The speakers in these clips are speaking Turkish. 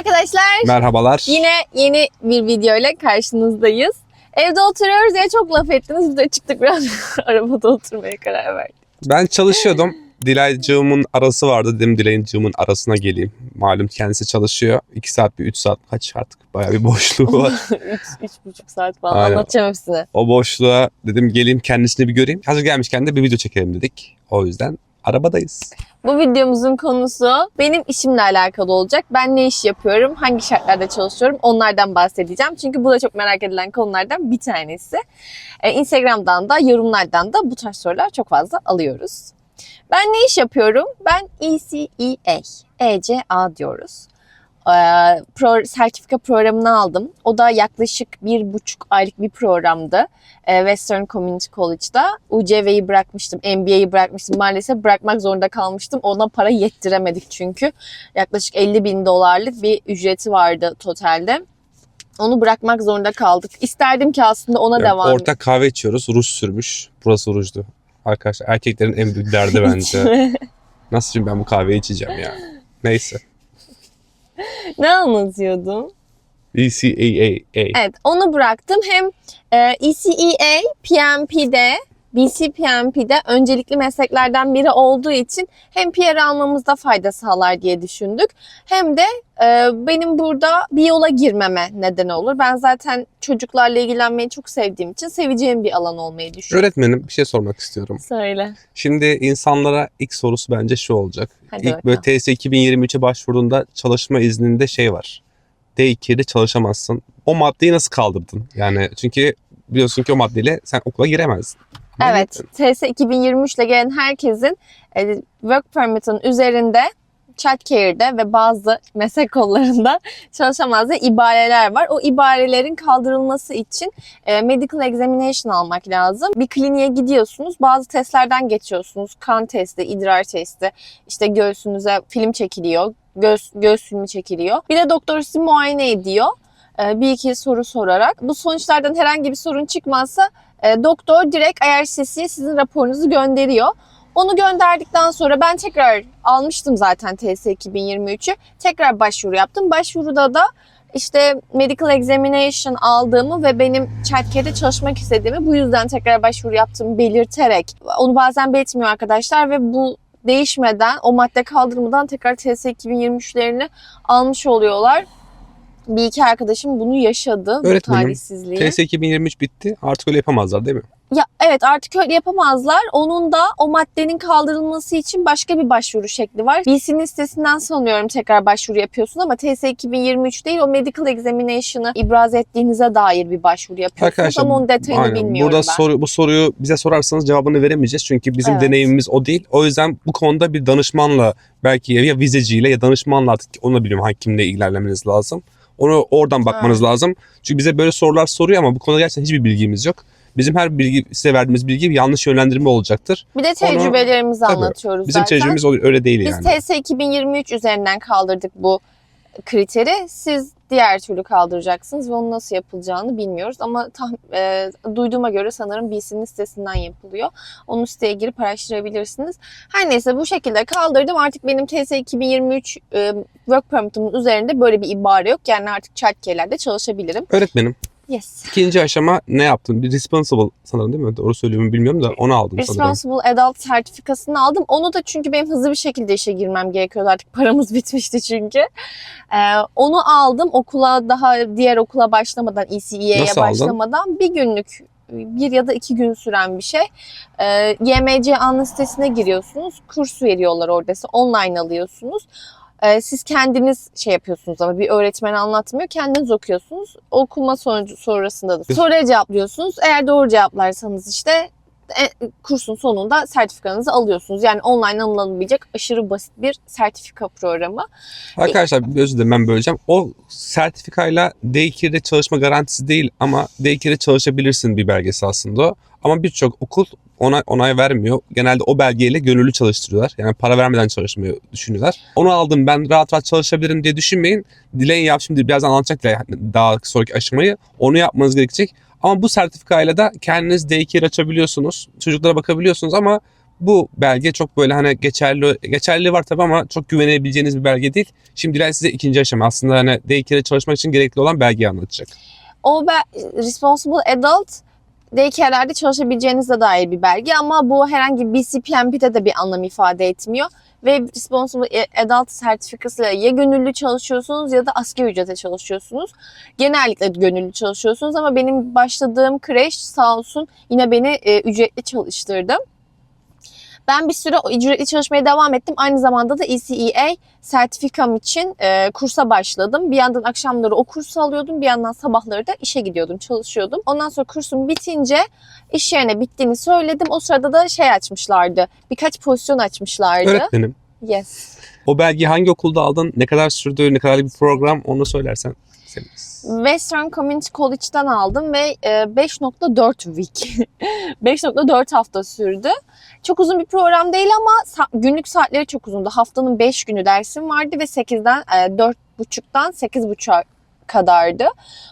arkadaşlar. Merhabalar. Yine yeni bir video ile karşınızdayız. Evde oturuyoruz ya çok laf ettiniz. Biz de çıktık biraz arabada oturmaya karar verdik. Ben çalışıyordum. Dilaycığımın arası vardı. Dedim Dilaycığımın arasına geleyim. Malum kendisi çalışıyor. 2 saat bir 3 saat kaç artık bayağı bir boşluğu var. 3-3,5 saat falan Aynen. anlatacağım hepsini. o boşluğa dedim geleyim kendisini bir göreyim. Hazır gelmişken de bir video çekelim dedik. O yüzden arabadayız. Bu videomuzun konusu benim işimle alakalı olacak. Ben ne iş yapıyorum, hangi şartlarda çalışıyorum onlardan bahsedeceğim. Çünkü bu da çok merak edilen konulardan bir tanesi. Ee, Instagram'dan da yorumlardan da bu tarz sorular çok fazla alıyoruz. Ben ne iş yapıyorum? Ben ECEA, ECA diyoruz. Ee, pro, sertifika programını aldım. O da yaklaşık bir buçuk aylık bir programdı. Ee, Western Community College'da. UCV'yi bırakmıştım, MBA'yi bırakmıştım. Maalesef bırakmak zorunda kalmıştım. Ona para yettiremedik çünkü. Yaklaşık 50 bin dolarlık bir ücreti vardı totalde. Onu bırakmak zorunda kaldık. İsterdim ki aslında ona Yani devam ortak kahve içiyoruz. Ruj sürmüş. Burası rujdu. Arkadaşlar erkeklerin en büyük derdi bence. Nasıl şimdi ben bu kahveyi içeceğim ya? Neyse. Ne anlatıyordum? ECAA. Evet onu bıraktım. Hem e, ECEA PMP'de BCPMP'de öncelikli mesleklerden biri olduğu için hem PR almamızda fayda sağlar diye düşündük. Hem de e, benim burada bir yola girmeme neden olur. Ben zaten çocuklarla ilgilenmeyi çok sevdiğim için seveceğim bir alan olmayı düşünüyorum. Öğretmenim bir şey sormak istiyorum. Söyle. Şimdi insanlara ilk sorusu bence şu olacak. Hadi ilk böyle TS 2023'e başvurduğunda çalışma izninde şey var. D2'de çalışamazsın. O maddeyi nasıl kaldırdın? Yani çünkü biliyorsun ki o maddeyle sen okula giremezdin. Evet, TS 2023 ile gelen herkesin e, work permit'in üzerinde childcare'de ve bazı meslek kollarında çalışamazdığı ibareler var. O ibarelerin kaldırılması için e, medical examination almak lazım. Bir kliniğe gidiyorsunuz, bazı testlerden geçiyorsunuz. Kan testi, idrar testi, işte göğsünüze film çekiliyor, göğüs, göğüs filmi çekiliyor. Bir de doktor sizi muayene ediyor. E, bir iki soru sorarak. Bu sonuçlardan herhangi bir sorun çıkmazsa e, doktor direkt IRCC'ye sizin raporunuzu gönderiyor. Onu gönderdikten sonra ben tekrar almıştım zaten TS 2023'ü. Tekrar başvuru yaptım. Başvuruda da işte medical examination aldığımı ve benim childcare'de çalışmak istediğimi bu yüzden tekrar başvuru yaptığımı belirterek onu bazen belirtmiyor arkadaşlar ve bu değişmeden o madde kaldırmadan tekrar TS 2023'lerini almış oluyorlar. Bir iki arkadaşım bunu yaşadı bu Öğretmenim, talihsizliği. TS 2023 bitti. Artık öyle yapamazlar değil mi? Ya evet artık öyle yapamazlar. Onun da o maddenin kaldırılması için başka bir başvuru şekli var. BC'nin sitesinden sanıyorum tekrar başvuru yapıyorsun ama TS 2023 değil o medical examination'ı ibraz ettiğinize dair bir başvuru yapıyorsunuz Arkadaşlar, ama onun detayını Aynen. bilmiyorum Burada ben. soru, bu soruyu bize sorarsanız cevabını veremeyeceğiz. Çünkü bizim Evet. deneyimimiz o değil. O yüzden bu konuda bir danışmanla belki ya vizeciyle ya danışmanla artık onu bilmiyorum hangi kimle ilerlemeniz lazım. Onu oradan bakmanız lazım. Çünkü bize böyle sorular soruyor ama bu konuda gerçekten hiçbir bilgimiz yok. Bizim her bilgi size verdiğimiz bilgi yanlış yönlendirme olacaktır. Bir de tecrübelerimizi Tabii, anlatıyoruz Bizim zaten. tecrübemiz öyle değil Biz yani. TS 2023 üzerinden kaldırdık bu kriteri. Siz diğer türlü kaldıracaksınız ve onun nasıl yapılacağını bilmiyoruz. Ama tah- e, duyduğuma göre sanırım BC'nin sitesinden yapılıyor. Onun siteye girip araştırabilirsiniz. Her neyse bu şekilde kaldırdım. Artık benim TS 2023 e, work permit'imin üzerinde böyle bir ibare yok. Yani artık childcare'lerde çalışabilirim. Öğretmenim Yes. ikinci aşama ne yaptın? Bir responsible sanırım değil mi? Doğru söylüyorum bilmiyorum da onu aldım sanırım. Responsible Adult sertifikasını aldım. Onu da çünkü benim hızlı bir şekilde işe girmem gerekiyordu. Artık paramız bitmişti çünkü. Ee, onu aldım okula daha diğer okula başlamadan aldın? başlamadan bir günlük bir ya da iki gün süren bir şey. Ee, YMC anlı sitesine giriyorsunuz. Kurs veriyorlar orada. Online alıyorsunuz. Ee, siz kendiniz şey yapıyorsunuz ama bir öğretmen anlatmıyor. Kendiniz okuyorsunuz. Okuma sonucu sonrasında da soruya cevaplıyorsunuz. Eğer doğru cevaplarsanız işte e, kursun sonunda sertifikanızı alıyorsunuz. Yani online alınabilecek aşırı basit bir sertifika programı. Arkadaşlar bir özür dilerim ben böleceğim. O sertifikayla D2'de çalışma garantisi değil ama D2'de çalışabilirsin bir belgesi aslında o. Ama birçok okul ona onay vermiyor. Genelde o belgeyle gönüllü çalıştırıyorlar. Yani para vermeden çalışmayı düşünüyorlar. Onu aldım ben rahat rahat çalışabilirim diye düşünmeyin. Dileyin yap şimdi birazdan anlatacak daha sonraki aşamayı. Onu yapmanız gerekecek. Ama bu sertifikayla da kendiniz D2 açabiliyorsunuz. Çocuklara bakabiliyorsunuz ama Bu belge çok böyle hani geçerli geçerli var tabii ama çok güvenebileceğiniz bir belge değil. Şimdi Dilay size ikinci aşama aslında hani daycare'e çalışmak için gerekli olan belgeyi anlatacak. O be- Responsible Adult daycare'lerde çalışabileceğinize dair bir belge ama bu herhangi bir CPMP'de de bir anlam ifade etmiyor. Ve Responsible Adult sertifikasıyla ya gönüllü çalışıyorsunuz ya da asgari ücrete çalışıyorsunuz. Genellikle gönüllü çalışıyorsunuz ama benim başladığım kreş sağ olsun yine beni e, ücretli çalıştırdı. Ben bir süre ücretli çalışmaya devam ettim. Aynı zamanda da ECEA sertifikam için e, kursa başladım. Bir yandan akşamları o kursu alıyordum. Bir yandan sabahları da işe gidiyordum, çalışıyordum. Ondan sonra kursum bitince iş yerine bittiğini söyledim. O sırada da şey açmışlardı. Birkaç pozisyon açmışlardı. Öğretmenim Yes. o belgeyi hangi okulda aldın, ne kadar sürdü, ne kadar bir program onu söylersen Western Community College'dan aldım ve e, 5.4 week. 5.4 hafta sürdü. Çok uzun bir program değil ama günlük saatleri çok uzundu. Haftanın 5 günü dersim vardı ve 8'den e, 4.30'dan 8.30'a kadardı.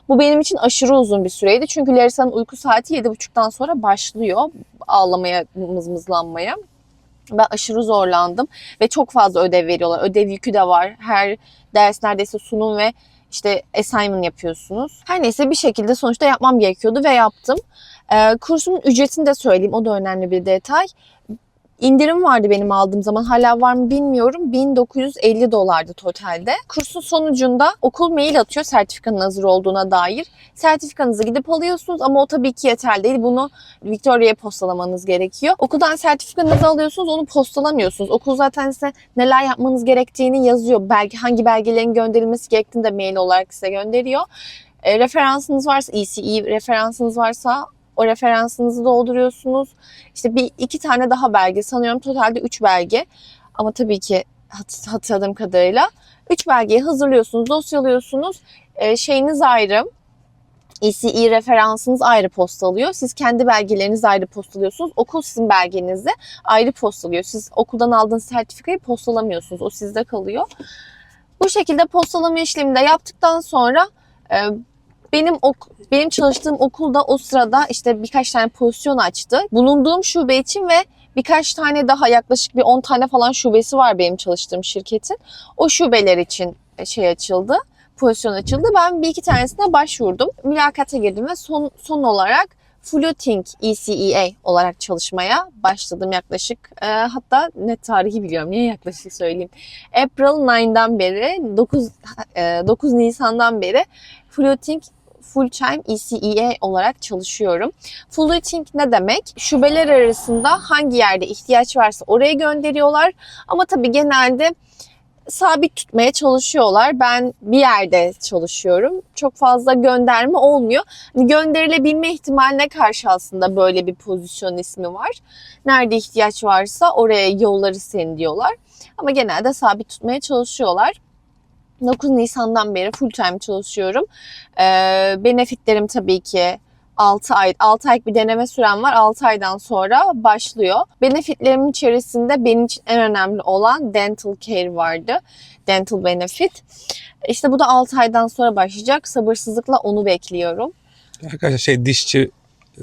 Bu benim için aşırı uzun bir süreydi. Çünkü Larisa'nın uyku saati 7.30'dan sonra başlıyor ağlamaya, mızmızlanmaya. Ben aşırı zorlandım ve çok fazla ödev veriyorlar. Ödev yükü de var. Her ders neredeyse sunum ve işte assignment yapıyorsunuz. Her neyse bir şekilde sonuçta yapmam gerekiyordu ve yaptım. Ee, kursumun ücretini de söyleyeyim. O da önemli bir detay. İndirim vardı benim aldığım zaman. Hala var mı bilmiyorum. 1950 dolardı totalde. Kursun sonucunda okul mail atıyor sertifikanın hazır olduğuna dair. Sertifikanızı gidip alıyorsunuz ama o tabii ki yeterli değil. Bunu Victoria'ya postalamanız gerekiyor. Okuldan sertifikanızı alıyorsunuz, onu postalamıyorsunuz. Okul zaten size neler yapmanız gerektiğini yazıyor. Belge, hangi belgelerin gönderilmesi gerektiğini de mail olarak size gönderiyor. E, referansınız varsa, ECE referansınız varsa o referansınızı dolduruyorsunuz. İşte bir iki tane daha belge sanıyorum totalde üç belge. Ama tabii ki hat- hatırladığım kadarıyla üç belgeyi hazırlıyorsunuz, dosyalıyorsunuz. E, şeyiniz ayrı. ECE referansınız ayrı postalıyor. Siz kendi belgelerinizi ayrı postalıyorsunuz. Okul sizin belgenizi ayrı postalıyor. Siz okuldan aldığınız sertifikayı postalamıyorsunuz. O sizde kalıyor. Bu şekilde postalama işlemini de yaptıktan sonra e, benim ok benim çalıştığım okulda o sırada işte birkaç tane pozisyon açtı. Bulunduğum şube için ve birkaç tane daha yaklaşık bir 10 tane falan şubesi var benim çalıştığım şirketin. O şubeler için şey açıldı pozisyon açıldı. Ben bir iki tanesine başvurdum. Mülakata girdim ve son, son olarak Floating ECEA olarak çalışmaya başladım yaklaşık. E, hatta net tarihi biliyorum. Niye yaklaşık söyleyeyim. April 9'dan beri 9, e, 9 Nisan'dan beri Floating Full Time ECEA olarak çalışıyorum. Floating ne demek? Şubeler arasında hangi yerde ihtiyaç varsa oraya gönderiyorlar. Ama tabii genelde sabit tutmaya çalışıyorlar. Ben bir yerde çalışıyorum. Çok fazla gönderme olmuyor. Hani gönderilebilme ihtimaline karşı aslında böyle bir pozisyon ismi var. Nerede ihtiyaç varsa oraya yolları seni diyorlar. Ama genelde sabit tutmaya çalışıyorlar. 9 Nisan'dan beri full time çalışıyorum. Ee, benefitlerim tabii ki 6 ay 6 aylık bir deneme sürem var. 6 aydan sonra başlıyor. Benefitlerimin içerisinde benim için en önemli olan dental care vardı. Dental benefit. İşte bu da 6 aydan sonra başlayacak. Sabırsızlıkla onu bekliyorum. Arkadaşlar şey dişçi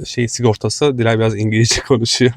şey sigortası Dilay biraz İngilizce konuşuyor.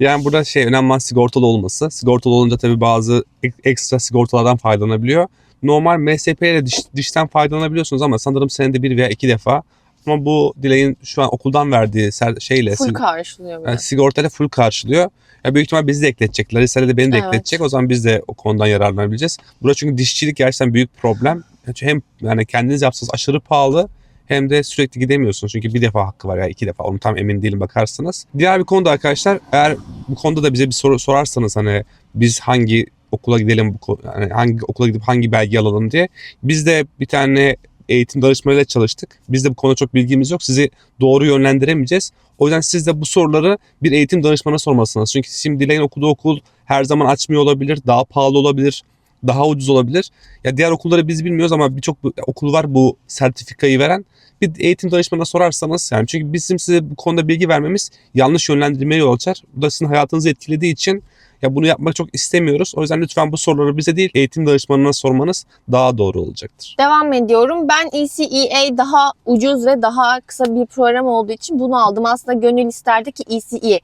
Yani burada şey önemli olan sigortalı olması. Sigortalı olunca tabii bazı ek- ekstra sigortalardan faydalanabiliyor. Normal MSP ile diş, dişten faydalanabiliyorsunuz ama sanırım senede bir veya iki defa. Ama bu Dilay'ın şu an okuldan verdiği ser- şeyle Full karşılıyor yani sigortayla full karşılıyor. Ya büyük ihtimal bizi de ekletecek. Larissa de beni de Evet. ekletecek. O zaman biz de o konudan yararlanabileceğiz. Burada çünkü dişçilik gerçekten büyük problem. Hem yani kendiniz yapsanız aşırı pahalı hem de sürekli gidemiyorsunuz. Çünkü bir defa hakkı var ya iki defa. Onu tam emin değilim bakarsanız. Diğer bir konuda arkadaşlar eğer bu konuda da bize bir soru sorarsanız hani biz hangi okula gidelim yani hangi okula gidip hangi belge alalım diye. Biz de bir tane eğitim danışmanıyla çalıştık. Biz de bu konuda çok bilgimiz yok. Sizi doğru yönlendiremeyeceğiz. O yüzden siz de bu soruları bir eğitim danışmana sormalısınız. Çünkü şimdi Dilay'ın okuduğu okul her zaman açmıyor olabilir, daha pahalı olabilir, daha ucuz olabilir. Ya diğer okulları biz bilmiyoruz ama birçok okul var bu sertifikayı veren. Bir eğitim danışmanına sorarsanız yani çünkü bizim size bu konuda bilgi vermemiz yanlış yönlendirmeye yol açar. Bu da sizin hayatınızı etkilediği için ya bunu yapmak çok istemiyoruz. O yüzden lütfen bu soruları bize değil eğitim danışmanına sormanız daha doğru olacaktır. Devam ediyorum. Ben ECEA daha ucuz ve daha kısa bir program olduğu için bunu aldım. Aslında gönül isterdi ki ECE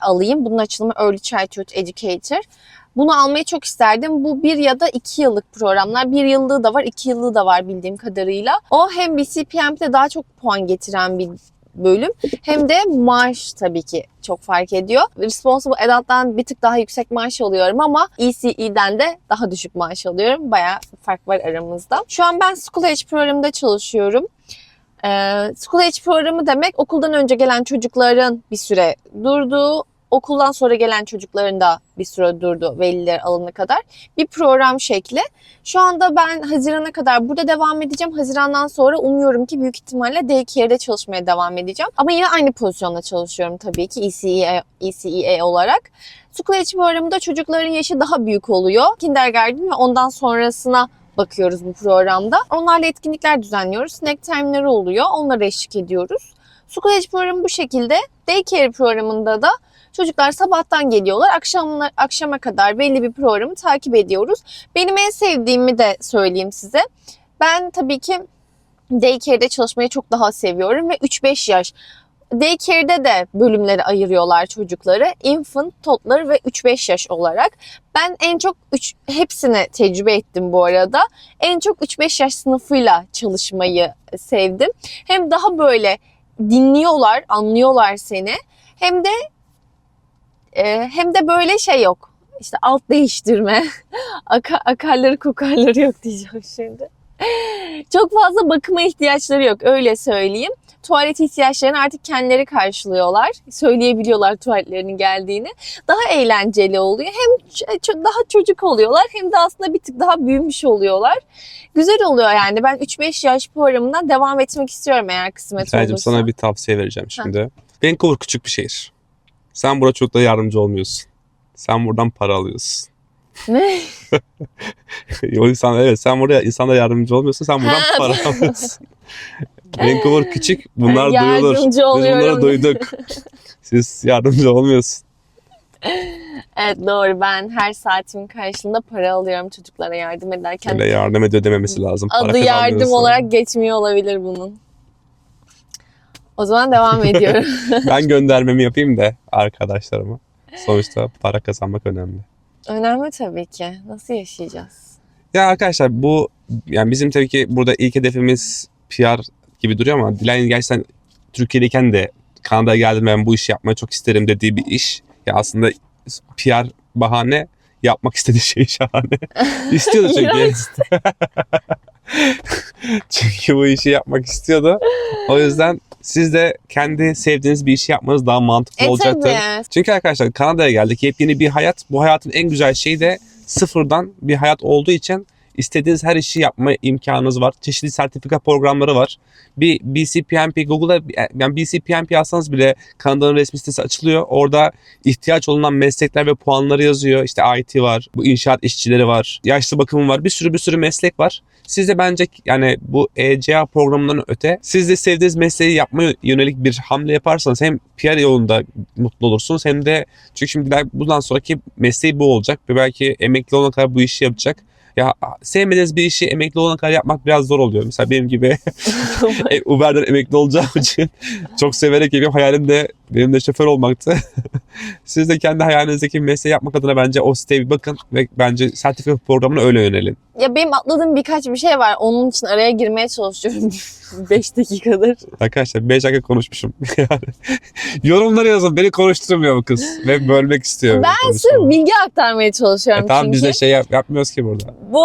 alayım. Bunun açılımı Early Childhood Educator. Bunu almayı çok isterdim. Bu bir ya da iki yıllık programlar. Bir yıllığı da var, iki yıllığı da var bildiğim kadarıyla. O hem BCPM'de daha çok puan getiren bir bölüm hem de maaş tabii ki çok fark ediyor. Responsible Adult'tan bir tık daha yüksek maaş alıyorum ama ECE'den de daha düşük maaş alıyorum. Bayağı fark var aramızda. Şu an ben School Age programında çalışıyorum. Ee, School Age programı demek okuldan önce gelen çocukların bir süre durduğu, okuldan sonra gelen çocukların da bir süre durdu veliler alana kadar bir program şekli. Şu anda ben Haziran'a kadar burada devam edeceğim. Haziran'dan sonra umuyorum ki büyük ihtimalle daycare'de çalışmaya devam edeceğim. Ama yine aynı pozisyonda çalışıyorum tabii ki ECEA, ECEA olarak. School Age programında çocukların yaşı daha büyük oluyor. Kindergarten ve ondan sonrasına bakıyoruz bu programda. Onlarla etkinlikler düzenliyoruz. Snack time'ları oluyor. Onlara eşlik ediyoruz. School Age programı bu şekilde. Daycare programında da çocuklar sabahtan geliyorlar. Akşamlar, akşama kadar belli bir programı takip ediyoruz. Benim en sevdiğimi de söyleyeyim size. Ben tabii ki daycare'de çalışmayı çok daha seviyorum ve 3-5 yaş. Daycare'de de bölümleri ayırıyorlar çocukları. Infant, toddler ve 3-5 yaş olarak. Ben en çok 3 hepsini tecrübe ettim bu arada. En çok 3-5 yaş sınıfıyla çalışmayı sevdim. Hem daha böyle dinliyorlar, anlıyorlar seni. Hem de e, hem de böyle şey yok. İşte alt değiştirme, aka, akarları kokarları yok diyeceğim şimdi. Çok fazla bakıma ihtiyaçları yok öyle söyleyeyim. Tuvalet ihtiyaçlarını artık kendileri karşılıyorlar. Söyleyebiliyorlar tuvaletlerinin geldiğini. Daha eğlenceli oluyor. Hem daha çocuk oluyorlar hem de aslında bir tık daha büyümüş oluyorlar. Güzel oluyor yani. Ben 3-5 yaş programından devam etmek istiyorum eğer kısmet Sadece olursa. sana bir tavsiye vereceğim şimdi. Vancouver küçük bir şehir. Sen burada çok da yardımcı olmuyorsun. Sen buradan para alıyorsun. Ne? o insan evet sen burada insanlara yardımcı olmuyorsun. Sen buradan Ha, para alıyorsun. Vancouver küçük. Bunlar Ben duyulur. yardımcı Biz bunları duyduk. Siz yardımcı olmuyorsun. Evet doğru ben her saatimin karşılığında para alıyorum çocuklara yardım ederken. Öyle yardım ediyor dememesi lazım. Para Adı yardım kazanmıyorsun. olarak geçmiyor olabilir bunun. O zaman devam ediyorum. Ben göndermemi yapayım da arkadaşlarıma. Sonuçta para kazanmak önemli. Önemli tabii ki. Nasıl yaşayacağız? Ya arkadaşlar bu yani bizim tabii ki burada ilk hedefimiz PR gibi duruyor ama Dilan gerçekten Türkiye'deyken de Kanada'ya geldim ben bu işi yapmayı çok isterim dediği bir iş. Ya aslında PR bahane yapmak istediği şey şahane. İstiyordu çünkü. Çünkü bu işi yapmak istiyordu. O yüzden siz de kendi sevdiğiniz bir işi yapmanız daha mantıklı E olacaktır. tabii. Çünkü arkadaşlar Kanada'ya geldik. Yepyeni bir hayat. Bu hayatın en güzel şeyi de sıfırdan bir hayat olduğu için istediğiniz her işi yapma imkanınız var. Çeşitli sertifika programları var. Bir BCPMP, Google'a yani BCPMP yazsanız bile Kanada'nın resmi sitesi açılıyor. Orada ihtiyaç olunan meslekler ve puanları yazıyor. İşte IT var, bu inşaat işçileri var, yaşlı bakımı var. Bir sürü bir sürü meslek var. Siz de bence yani bu ECA programından öte siz de sevdiğiniz mesleği yapmaya yönelik bir hamle yaparsanız hem PR yolunda mutlu olursunuz hem de çünkü şimdi bundan sonraki mesleği bu olacak ve belki emekli olana kadar bu işi yapacak. Ya sevmediğiniz bir işi emekli olana kadar yapmak biraz zor oluyor. Mesela benim gibi e, Uber'den emekli olacağım için çok severek yapıyorum. Hayalim de benim de şoför olmaktı. Siz de kendi hayalinizdeki mesleği yapmak adına bence o siteye bir bakın ve bence sertifika programına öyle yönelin. Ya benim atladığım birkaç bir şey var. Onun için araya girmeye çalışıyorum 5 dakikadır. Arkadaşlar 5 dakika konuşmuşum. yani yorumlara yazın. Beni konuşturmuyor bu kız. Ve bölmek istiyor. Ben Sırf bilgi aktarmaya çalışıyorum E tamam çünkü. biz de şey yap- yapmıyoruz ki burada. Bu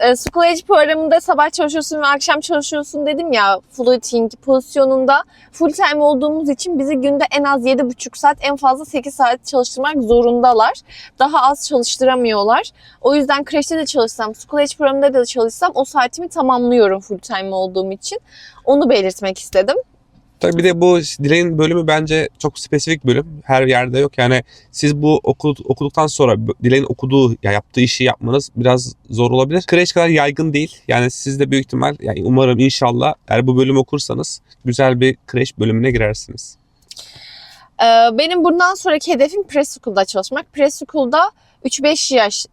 e, School Age programında sabah çalışıyorsun ve akşam çalışıyorsun dedim ya floating pozisyonunda full time olduğumuz için bizi günde en az 7,5 saat en fazla 8 saat çalıştırmak zorundalar. Daha az çalıştıramıyorlar. O yüzden kreşte de çalışsam, School Age programında da çalışsam o saatimi tamamlıyorum full time olduğum için. Onu belirtmek istedim. Tabii bir de bu Dilay'ın bölümü bence çok spesifik bölüm. Her yerde yok. Yani siz bu okul, okuduktan sonra Dilay'ın okuduğu, ya yaptığı işi yapmanız biraz zor olabilir. Kreş kadar yaygın değil. Yani siz de büyük ihtimal, yani umarım inşallah eğer bu bölümü okursanız güzel bir kreş bölümüne girersiniz. Ee, Benim bundan sonraki hedefim preschool'da çalışmak. Preschool'da 3-5 yaş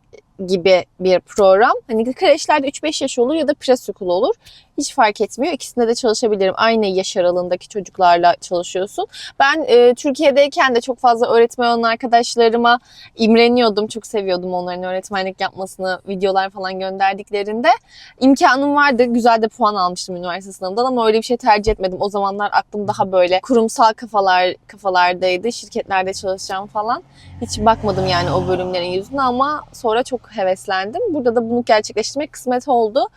gibi bir program. Hani kreşlerde 3-5 yaş olur ya da preschool olur. Hiç fark etmiyor. İkisinde de çalışabilirim. Aynı yaş aralığındaki çocuklarla çalışıyorsun. Ben e, Türkiye'deyken de çok fazla öğretmen olan arkadaşlarıma imreniyordum. Çok seviyordum onların öğretmenlik yapmasını, videolar falan gönderdiklerinde. İmkanım vardı. Güzel de puan almıştım üniversite sınavından ama öyle bir şey tercih etmedim. O zamanlar aklım daha böyle kurumsal kafalar kafalardaydı. Şirketlerde çalışacağım falan. Hiç bakmadım yani o bölümlerin yüzüne ama sonra çok heveslendim. Burada da bunu gerçekleştirmek kısmet oldu.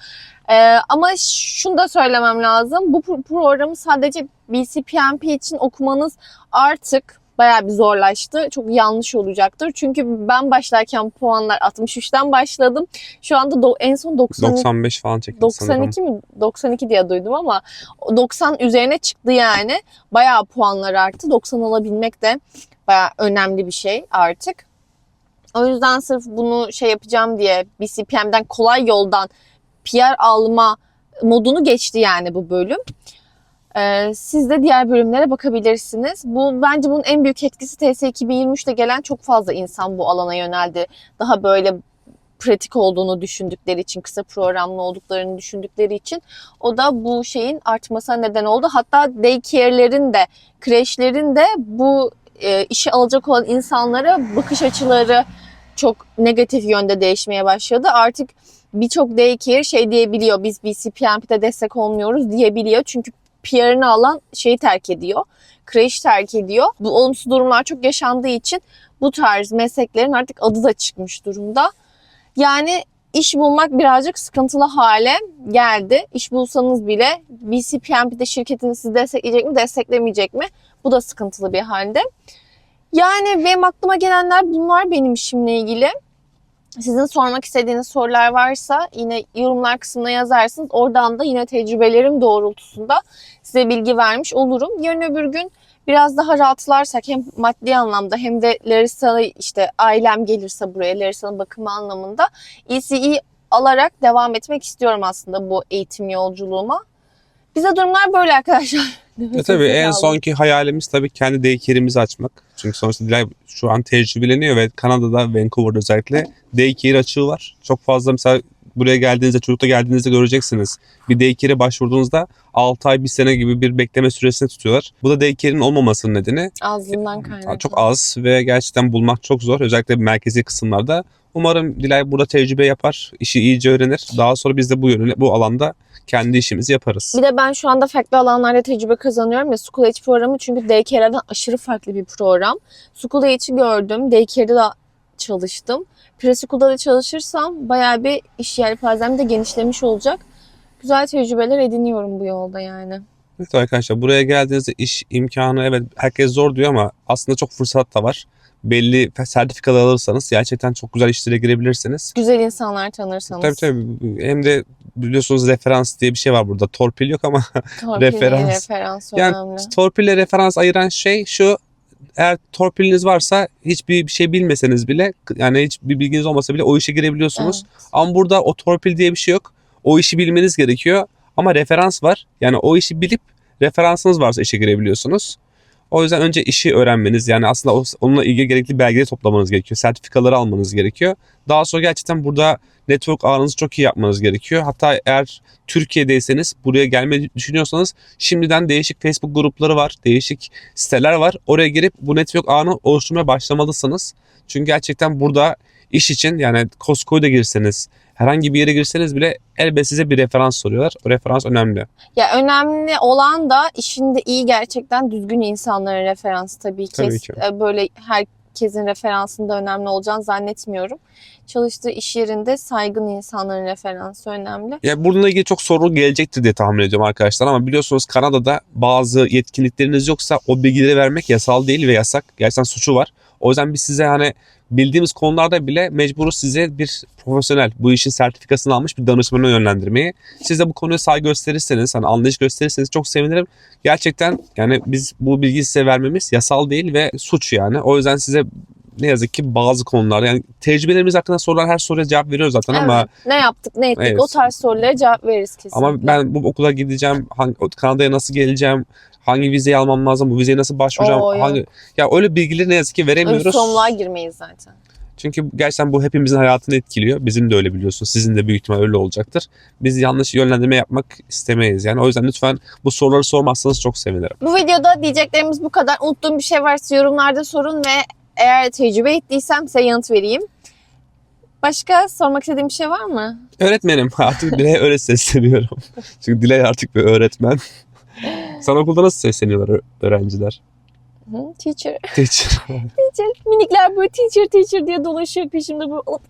Ee, ama şunu da söylemem lazım. Bu pro- programı sadece BCPMP için okumanız artık bayağı bir zorlaştı. Çok yanlış olacaktır. Çünkü ben başlarken puanlar 63'ten başladım. Şu anda do- en son 92 95 falan çektim sanırım. 92 mi? 92 diye duydum ama o 90 üzerine çıktı yani. Bayağı puanlar arttı. 90 alabilmek de bayağı önemli bir şey artık. O yüzden sırf bunu şey yapacağım diye BCPM'den kolay yoldan PR alma modunu geçti yani bu bölüm. Ee, siz de diğer bölümlere bakabilirsiniz. Bu bence bunun en büyük etkisi TS 2023'te gelen çok fazla insan bu alana yöneldi. Daha böyle pratik olduğunu düşündükleri için, kısa programlı olduklarını düşündükleri için o da bu şeyin artmasına neden oldu. Hatta daycare'lerin de, kreşlerin de bu e, işi alacak olan insanlara bakış açıları çok negatif yönde değişmeye başladı. Artık birçok daycare şey diyebiliyor, biz BCPMP'de destek olmuyoruz diyebiliyor. Çünkü PR'ını alan şeyi terk ediyor, kreş terk ediyor. Bu olumsuz durumlar çok yaşandığı için bu tarz mesleklerin artık adı da çıkmış durumda. Yani iş bulmak birazcık sıkıntılı hale geldi. İş bulsanız bile BCPMP'de şirketiniz sizi destekleyecek mi, desteklemeyecek mi? Bu da sıkıntılı bir halde. Yani benim aklıma gelenler bunlar benim işimle ilgili. Sizin sormak istediğiniz sorular varsa yine yorumlar kısmına yazarsınız. Oradan da yine tecrübelerim doğrultusunda size bilgi vermiş olurum. Yarın öbür gün biraz daha rahatlarsak hem maddi anlamda hem de Larissa'yı işte ailem gelirse buraya Larissa'nın bakımı anlamında ECE alarak devam etmek istiyorum aslında bu eğitim yolculuğuma. Bize durumlar böyle arkadaşlar. E tabii en sonki hayalimiz tabii kendi daycare'imizi açmak. Çünkü sonuçta Dilay şu an tecrübeleniyor ve Kanada'da Vancouver'da özellikle daycare açığı var. Çok fazla mesela buraya geldiğinizde çocukla geldiğinizde göreceksiniz. Bir daycare'e başvurduğunuzda 6 ay 1 sene gibi bir bekleme süresini tutuyorlar. Bu da daycare'in olmamasının nedeni Azlığından kaynaklı. çok az ve gerçekten bulmak çok zor. Özellikle merkezi kısımlarda. Umarım Dilay burada tecrübe yapar, işi iyice öğrenir. Daha sonra biz de bu yönüne, bu alanda kendi işimizi yaparız. Bir de ben şu anda farklı alanlarda tecrübe kazanıyorum ya School Age programı çünkü Daycare'den aşırı farklı bir program. School Age'i gördüm. Daycare'de de çalıştım. Preschool'da da çalışırsam bayağı bir iş yelpazem de genişlemiş olacak. Güzel tecrübeler ediniyorum bu yolda yani. Evet arkadaşlar buraya geldiğinizde iş imkanı evet herkes zor diyor ama aslında çok fırsat da var. Belli sertifikalar alırsanız gerçekten çok güzel işlere girebilirsiniz. Güzel insanlar tanırsanız. Tabii tabii hem de biliyorsunuz referans diye bir şey var burada. Torpil yok ama Torpil, Referans. referans yani önemli. torpille referans ayıran şey şu eğer torpiliniz varsa hiçbir bir şey bilmeseniz bile yani hiçbir bilginiz olmasa bile o işe girebiliyorsunuz. Evet. Ama burada o torpil diye bir şey yok. O işi bilmeniz gerekiyor. Ama referans var. Yani o işi bilip referansınız varsa işe girebiliyorsunuz. O yüzden önce işi öğrenmeniz yani aslında onunla ilgili gerekli belgeleri toplamanız gerekiyor. Sertifikaları almanız gerekiyor. Daha sonra gerçekten burada network ağınızı çok iyi yapmanız gerekiyor. Hatta eğer Türkiye'deyseniz buraya gelmeyi düşünüyorsanız şimdiden değişik Facebook grupları var. Değişik siteler var. Oraya girip bu network ağını oluşturmaya başlamalısınız. Çünkü gerçekten burada iş için yani Costco'ya girseniz herhangi bir yere girseniz bile elbette size bir referans soruyorlar. O referans önemli. Ya önemli olan da işinde iyi gerçekten düzgün insanların referansı tabii ki. Tabii ki. Böyle herkesin referansında önemli olacağını zannetmiyorum. Çalıştığı iş yerinde saygın insanların referansı önemli. Ya bununla ilgili çok soru gelecektir diye tahmin ediyorum arkadaşlar ama biliyorsunuz Kanada'da bazı yetkinlikleriniz yoksa o bilgileri vermek yasal değil ve yasak. Gerçekten suçu var. O yüzden biz size hani bildiğimiz konularda bile mecburuz size bir profesyonel, bu işin sertifikasını almış bir danışmana yönlendirmeyi. Siz de bu konuya saygı gösterirseniz, hani anlayış gösterirseniz çok sevinirim. Gerçekten yani biz bu bilgiyi size vermemiz yasal değil ve suç yani. O yüzden size ne yazık ki bazı konularda yani tecrübelerimiz hakkında sorulan her soruya cevap veriyoruz zaten ama Evet. Ne yaptık, ne ettik Evet. o tarz sorulara cevap veririz kesinlikle. ama ben bu okula gideceğim, hangi, Kanada'ya nasıl geleceğim, hangi vizeyi almam lazım, bu vizeye nasıl başvuracağım, Oo, yok. hangi ya öyle bilgileri ne yazık ki Öyle veremiyoruz. sorumluluğa girmeyiz zaten. Çünkü gerçekten bu hepimizin hayatını etkiliyor. Bizim de öyle biliyorsun. Sizin de büyük ihtimal öyle olacaktır. Biz yanlış yönlendirme yapmak istemeyiz. Yani o yüzden lütfen bu soruları sormazsanız çok sevinirim. Bu videoda diyeceklerimiz bu kadar. Unuttuğum bir şey varsa yorumlarda sorun ve eğer tecrübe ettiysem size yanıt vereyim. Başka sormak istediğim bir şey var mı? Öğretmenim artık Dilay'a öyle sesleniyorum. Çünkü Dilay artık bir öğretmen. Sana okulda nasıl sesleniyorlar öğrenciler? Hı, teacher. Teacher. Teacher. Minikler böyle teacher teacher diye dolaşıyor peşimde böyle. Hop.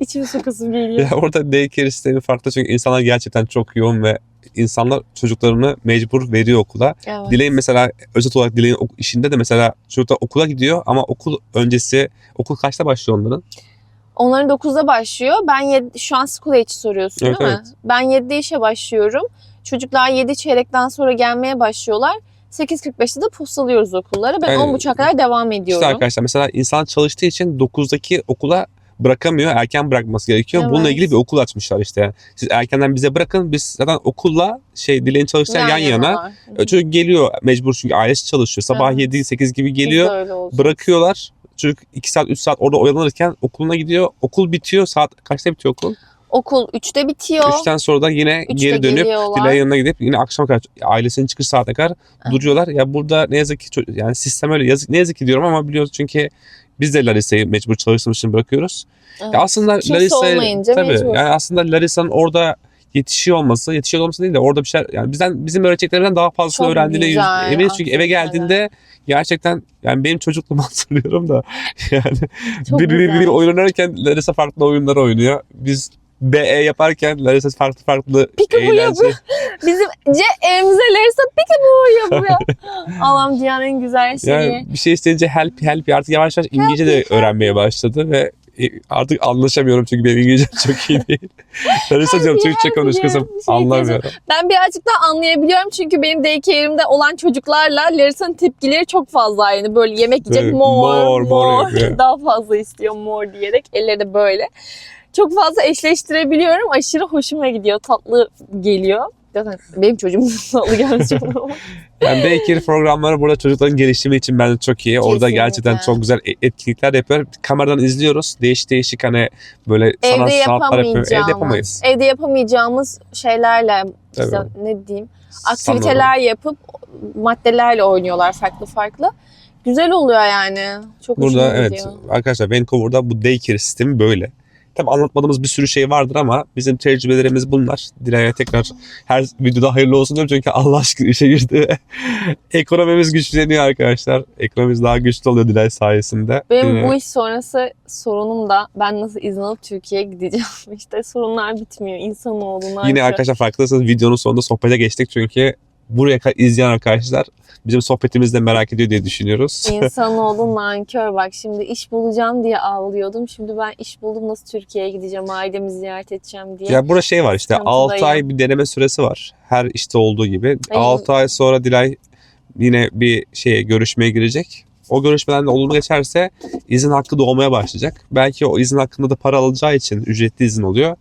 İçime sokasım geliyor. ya orada daycare sistemi farklı çünkü insanlar gerçekten çok yoğun ve insanlar çocuklarını mecbur veriyor okula. Evet. Dilay'ın mesela özet olarak ok- işinde de mesela çocuklar okula gidiyor ama okul öncesi okul kaçta başlıyor onların? Onların 9'da başlıyor. Ben yedi, şu an school age soruyorsun Evet, değil mi? Ben 7'de işe başlıyorum. Çocuklar 7 çeyrekten sonra gelmeye başlıyorlar. 8.45'te de postalıyoruz okullara. Ben Yani- 10.30'a kadar devam İşte ediyorum. arkadaşlar mesela insan çalıştığı için 9'daki okula bırakamıyor. Erken bırakması gerekiyor. Evet. Bununla ilgili bir okul açmışlar işte. Yani siz erkenden bize bırakın. Biz zaten okulla şey Dilay'ın çalıştığı yer yan yana. Hı hı. Çocuk geliyor mecbur çünkü ailesi çalışıyor. Sabah Evet. 7-8 gibi geliyor. Bırakıyorlar. Çocuk 2 saat 3 saat orada oyalanırken okuluna gidiyor. Okul bitiyor. Saat kaçta bitiyor okul? Okul 3'te bitiyor. 3'ten sonra da yine 3'te geri dönüp. Dilay'ın yanına gidip yine akşama kadar ailesinin çıkış saatine kadar duruyorlar. Ya burada ne yazık ki yani sistem öyle yazık ne yazık ki diyorum ama biliyoruz çünkü biz de Larissa'yı mecbur çalıştığımız için bırakıyoruz. Evet. Ya aslında Kimse Larissa olmayınca tabii mecbur. yani aslında Larissa'nın orada yetişiyor olması, yetişiyor olması değil de orada bir şey yani bizden bizim öğreteceklerimizden daha fazla öğrendiğine yüz, eminiz çünkü eve geldiğinde gerçekten yani benim çocukluğumu hatırlıyorum da yani bir, bir, bir, bir oyun oynarken Larissa farklı oyunlar oynuyor. Biz BE yaparken Larissa farklı farklı Peekaboo eğlence. Bizim C evimize Larissa peekaboo yapıyor. Allah'ım dünyanın en güzel şeyi. Yani bir şey isteyince help help artık yavaş yavaş İngilizce de öğrenmeye başladı ve e, artık anlaşamıyorum çünkü benim İngilizcem çok iyi değil. Larissa diyorum Türkçe konuş diyorum, kızım. şey Anlamıyorum. Ben birazcık daha anlayabiliyorum çünkü benim daycare'imde olan çocuklarla Larissa'nın tepkileri çok fazla yani böyle yemek yiyecek more, more, more, more yapıyor. daha fazla istiyor more diyerek elleri de böyle. Çok fazla eşleştirebiliyorum. Aşırı hoşuma gidiyor. Tatlı geliyor. Zaten benim çocuğum tatlı gelmiş çok normal. Yani daycare programları burada çocukların gelişimi için bence çok iyi. Orada Kesinlikle. gerçekten çok güzel e- etkinlikler yapıyor. Kameradan izliyoruz. Değişik değişik hani böyle sanat sanatlar yapıyor. Evde yapamayız. evde yapamayacağımız şeylerle işte ne diyeyim Sanırım. aktiviteler yapıp maddelerle oynuyorlar farklı farklı. Güzel oluyor yani. Çok Burada evet gidiyor. arkadaşlar Vancouver'da bu daycare sistemi böyle. Tabi anlatmadığımız bir sürü şey vardır ama bizim tecrübelerimiz bunlar. Dilay'a tekrar her videoda hayırlı olsun diyorum çünkü Allah aşkına işe girdi ekonomimiz güçleniyor arkadaşlar. Ekonomimiz daha güçlü oluyor Dilay sayesinde. Benim bu iş sonrası sorunum da ben nasıl izin alıp Türkiye'ye gideceğim. İşte sorunlar bitmiyor. İnsanoğluna. Yine arkadaşlar farkındaysanız videonun sonunda sohbete geçtik çünkü buraya kadar izleyen arkadaşlar bizim sohbetimizi de merak ediyor diye düşünüyoruz. İnsanoğlu nankör bak şimdi iş bulacağım diye ağlıyordum. Şimdi ben iş buldum nasıl Türkiye'ye gideceğim ailemi ziyaret edeceğim diye. ya burada şey var işte 6 Sıkıntıdayım. ay bir deneme süresi var. Her işte olduğu gibi. Ay. 6 ay sonra Dilay yine bir şeye görüşmeye girecek. O görüşmeden de olumlu geçerse izin hakkı doğmaya başlayacak. Belki o izin hakkında da para alacağı için ücretli izin oluyor.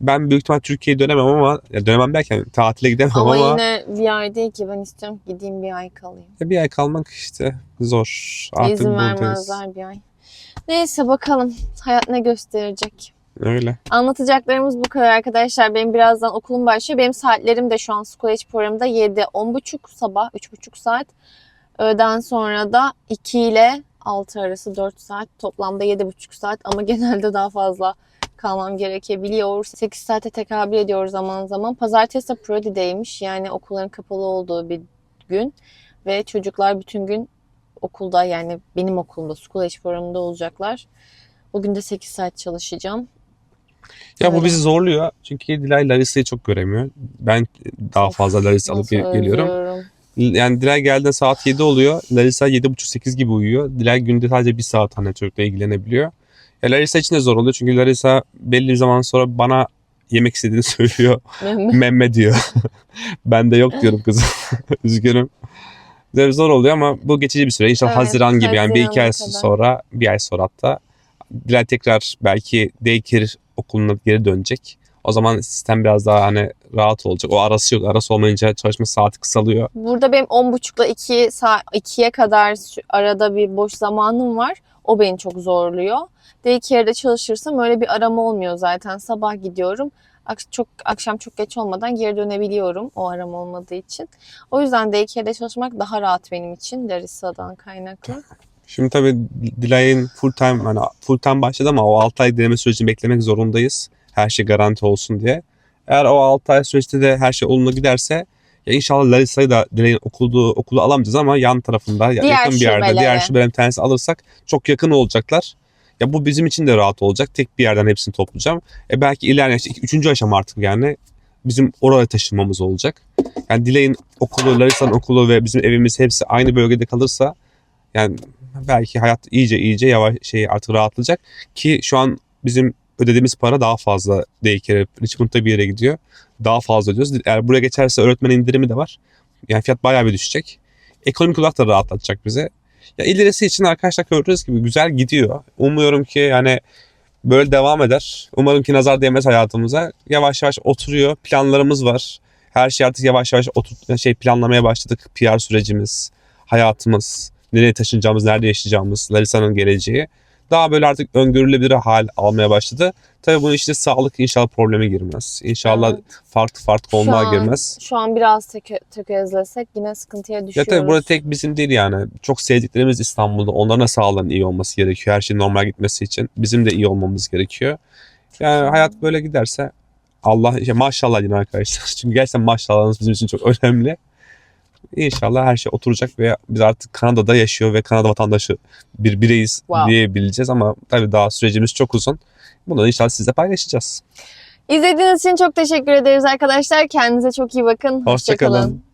Ben büyük ihtimal Türkiye'ye dönemem ama ya dönemem derken tatile gidemem Ama, ama, yine bir ay değil ki ben istiyorum gideyim bir ay kalayım. ya bir ay kalmak işte zor. Artık İzin buradayız. vermezler bir ay. Neyse bakalım hayat ne gösterecek. Öyle. Anlatacaklarımız bu kadar arkadaşlar. Benim birazdan okulum başlıyor. Benim saatlerim de şu an School programında 7, 10.30 sabah 3.30 saat. Öğleden sonra da 2 ile 6 arası 4 saat. Toplamda 7.5 saat ama genelde daha fazla kalmam gerekebiliyor. 8 saate tekabül ediyor zaman zaman. Pazartesi de Prodi Day'miş. Yani okulların kapalı olduğu bir gün. Ve çocuklar bütün gün okulda yani benim okulumda School Age programında olacaklar. Bugün de 8 saat çalışacağım. Ya bu Öyle. bizi zorluyor. Çünkü Dilay Larissa'yı çok göremiyor. Ben daha fazla Larissa alıp geliyorum. özlüyorum. Yani Dilay geldiğinde saat 7 oluyor. Larissa 7.30-8 gibi uyuyor. Dilay günde sadece bir saat hani çocukla ilgilenebiliyor. Ya Larissa için de zor oluyor. Çünkü Larissa belli bir zaman sonra bana yemek istediğini söylüyor. Memme diyor. ben de yok diyorum kızım. Üzgünüm. Biraz zor oluyor ama bu geçici bir süre. İnşallah Evet, Haziran gibi yani bir iki ay kadar. sonra, bir ay sonra hatta Dilay tekrar belki daycare okuluna geri dönecek. O zaman sistem biraz daha hani rahat olacak. O arası yok. Arası olmayınca çalışma saati kısalıyor. Burada benim 10.30'la 2 saat 2'ye kadar arada bir boş zamanım var. O beni çok zorluyor. Daycare'de çalışırsam öyle bir arama olmuyor zaten. Sabah gidiyorum. Ak- çok akşam çok geç olmadan geri dönebiliyorum o arama olmadığı için. O yüzden daycare'de çalışmak daha rahat benim için Larissa'dan kaynaklı. Şimdi tabii Dilay'ın full time hani full time başladı ama o 6 ay deneme sürecini beklemek zorundayız. Her şey garanti olsun diye. Eğer o 6 ay süreçte de her şey olumlu giderse ya inşallah Larissa'yı da Dilay'ın okuduğu okulu alamayacağız ama yan tarafında Diğer yakın bir yerde diğer şubelerin bir tanesi alırsak çok yakın olacaklar. Ya bu bizim için de rahat olacak. Tek bir yerden hepsini toplayacağım. E belki ilerleyen işte üçüncü aşama artık yani bizim oraya taşınmamız olacak. Yani Dilay'ın okulu, Larissa'nın okulu ve bizim evimiz hepsi aynı bölgede kalırsa yani belki hayat iyice iyice yavaş şey artık rahatlayacak ki şu an bizim ödediğimiz para daha fazla daycare Richmond'da bir yere gidiyor. Daha fazla ödüyoruz. Eğer buraya geçerse öğretmen indirimi de var. Yani fiyat bayağı bir düşecek. Ekonomik olarak da rahatlatacak bize. Ya ilerisi için arkadaşlar gördüğünüz gibi güzel gidiyor. Umuyorum ki yani böyle devam eder. Umarım ki nazar değmez hayatımıza. Yavaş yavaş oturuyor. Planlarımız var. Her şey artık yavaş yavaş otur şey planlamaya başladık. PR sürecimiz, hayatımız, nereye taşınacağımız, nerede yaşayacağımız, Larissa'nın geleceği daha böyle artık öngörülebilir hal almaya başladı. Tabii bunun içinde sağlık inşallah probleme girmez. İnşallah Evet. farklı farklı Şu konular an- girmez. Şu an biraz töke, tökezlesek yine sıkıntıya Ya düşüyoruz. tabii burada tek bizim değil yani. Çok sevdiklerimiz İstanbul'da. Onların da sağlığının iyi olması gerekiyor. Her şeyin normal gitmesi için. Bizim de iyi olmamız gerekiyor. Yani hayat böyle giderse Allah ya maşallah yine arkadaşlar. Çünkü gerçekten maşallahınız bizim için çok önemli. İnşallah her şey oturacak ve biz artık Kanada'da yaşıyor ve Kanada vatandaşı bir bireyiz Wow. diyebileceğiz ama tabii daha sürecimiz çok uzun. Bunu inşallah sizle paylaşacağız. İzlediğiniz için çok teşekkür ederiz arkadaşlar. Kendinize çok iyi bakın. Hoşçakalın.